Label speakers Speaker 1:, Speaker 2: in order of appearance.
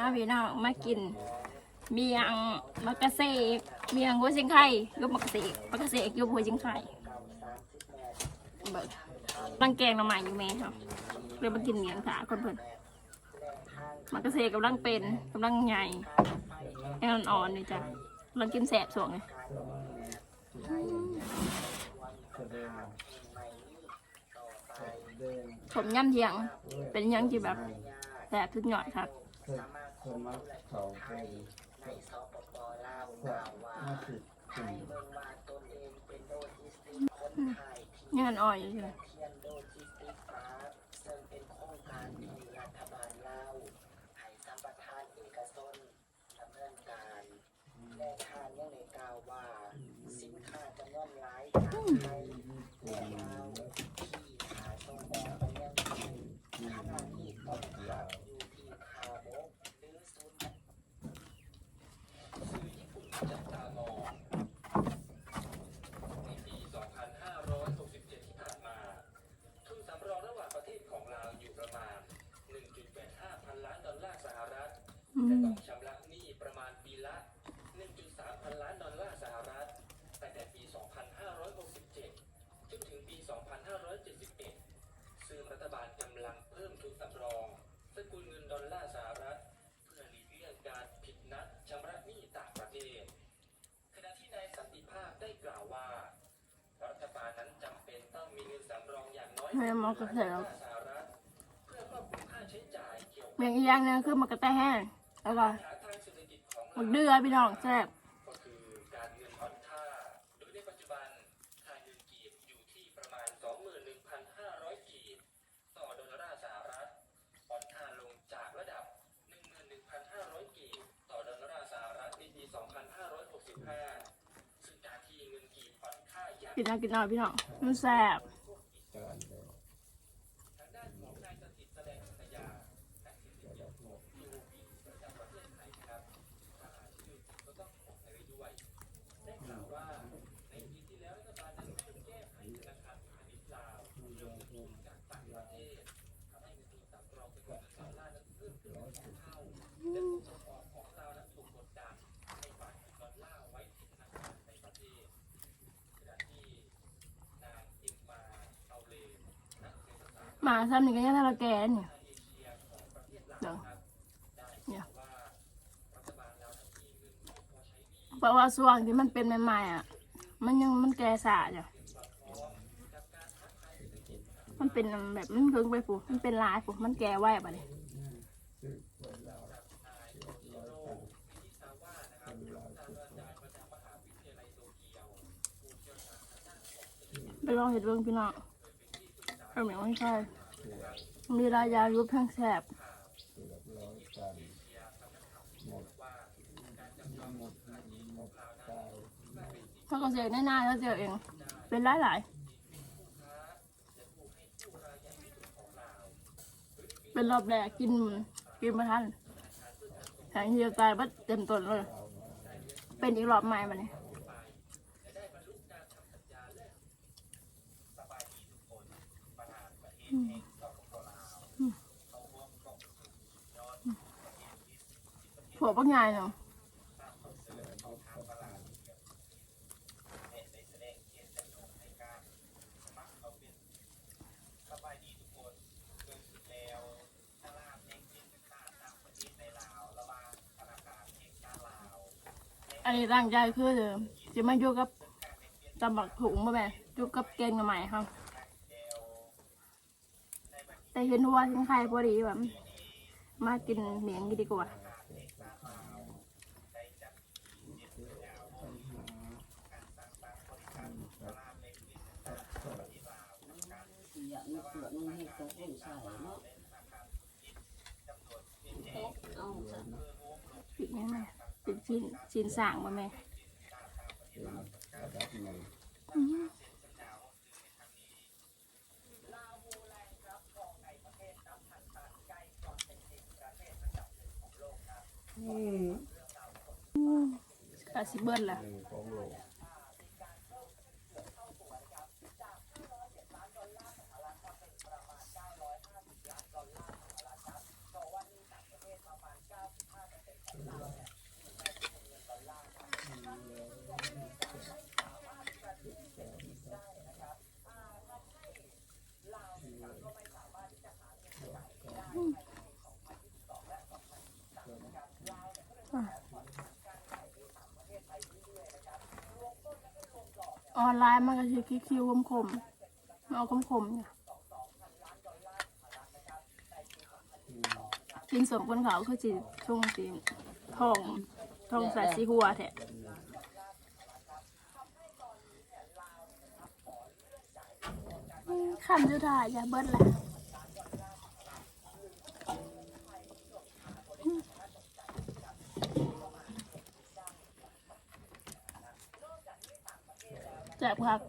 Speaker 1: มาพี่น้องมากิน เมียงมักกะเสกเมียงหัวชิงไข่ยุบมักกะเสกมักกะเสกยุบหัวชิงไข่เบิกรังแกงหน่อไม้อยู่แม่ครับเรียกมากินเมียงขาคนเพิ่นมักกะเสกกำลังเป็นกำลังใหญ่แอนอ่อนๆนี่จ้ะกำลังกินแสบส่วงเลยผมย่ำเทียงเป็นยังที่แบบแสบทุกหน่อยครับ
Speaker 2: คนมาเขาเป็นมาสิบปี
Speaker 1: ยังอันอ่อยอยู่ใช่ไหม
Speaker 3: ปี2567 ที่ผ่านมา ทุนสำรองระหว่างประเทศของลาวอยู่ประมาณ 1.85 พันล้านดอลลาร์สหรัฐ
Speaker 1: อื
Speaker 3: และ
Speaker 1: ม
Speaker 3: ต้องชำระหนี้ประมาณปีละ 1.3 พันล้านดอลลาร์สหรัฐตั้งแต่ปี 2567 จนถึงปี 2571 ซึ่งรัฐบาลกำลังเพิ่มทุนสำรองสกุลเงินดอลลาร์สหรัฐ เพื่อหลีกเลี่ยงการผิดนัดชำระหนี้ต่างประเทศ ขณะที่นายสันติภาพได้กล่าวว่า รัฐบาลนั้นจำเป็นต้องมีเงินสำรองอย่างน้อย
Speaker 1: ให้หมอกระเสก
Speaker 3: สหรัฐเพื่อควบคุมค่าใช้จ่ายเกี่ยวกับ
Speaker 1: เมียงอีกอย่างหนึงคือมักกะแตแห้งแล้วก็
Speaker 3: ปัญหาทางเศรษฐกิจของ
Speaker 1: หมึก
Speaker 3: ลาว
Speaker 1: เดือพี่น้องแซ่บ
Speaker 3: ก็คือการเงินอ่อนค่า โดยในปัจจุบันค่าเงินกีบอยู่ที่ประมาณ 21,500 กีบต่อดอลลาร์สหรัฐอ่อนค่าลงจากระดับ 11,500 กีบต่อดอลลาร์สหรัฐในปี 2565 ซึ่งการที่เงินกีบอ่อนค่าอย่าง
Speaker 1: กินน้ำกินหน่อยพี่น้องมันแซ่บ
Speaker 3: หมา
Speaker 1: ซ้ำหนึ่งก็ยังทะเลาะแกนเนี่เดี๋ยวเนี่ยเพราะว่าส่วงที่มันเป็นใหม่ๆอะ มันยังมันแก่สาอยู่มันเป็นแบบมันเพิ่งไปผูมันเป็นลายผูมันแก่ไว้ปะเนี่ย
Speaker 2: ไว้แล้วร้อยตันเป็นลยสิบ
Speaker 1: ไปลองเห็ดเบิ้งพี่น้อง เอาเหนียวไม่ใช่มีรายายุบแพงแสบ
Speaker 2: เกือบร้อยตันหมดหมดหมดตาย
Speaker 1: ถ้าก็เสียง่าๆแล้วเสียเอง เป็นหลายๆเป็นรอบแรกกินกินมาทันแถงเฮียตายบัดเต็มตนเลย เป็นอีกรอบใหม่มาเนี่ย ผัวกใหญ่เนาะอันนี้ตั้งใจคือจะมาอยู่กับตำบักถุงมาแม่อยู่กับเกงใหม่ครับ แต่เห็นว่าทั้งใครพอดีแบบมากินเหมียงดีกว่า
Speaker 4: อยากมีเปลือกมันให้ตกลงใส่เนาะเอาซะ
Speaker 1: ปิดแม่แม่เป็นชิ้นชิ้นสั่งมาแม่
Speaker 2: เป็นระดับหนึ่ง
Speaker 1: กาซิเบิร์ละ
Speaker 2: หนึ่ง อ
Speaker 1: อนไลน์มันก็คือคิวๆคมๆเอาคมๆเนี่ยกินสมคนเขาคือจีช่วงสีทองทองใส่สีหัวแท้อืมคำสุดท้ายอย่าเบิ้ลแหละ แสบคัก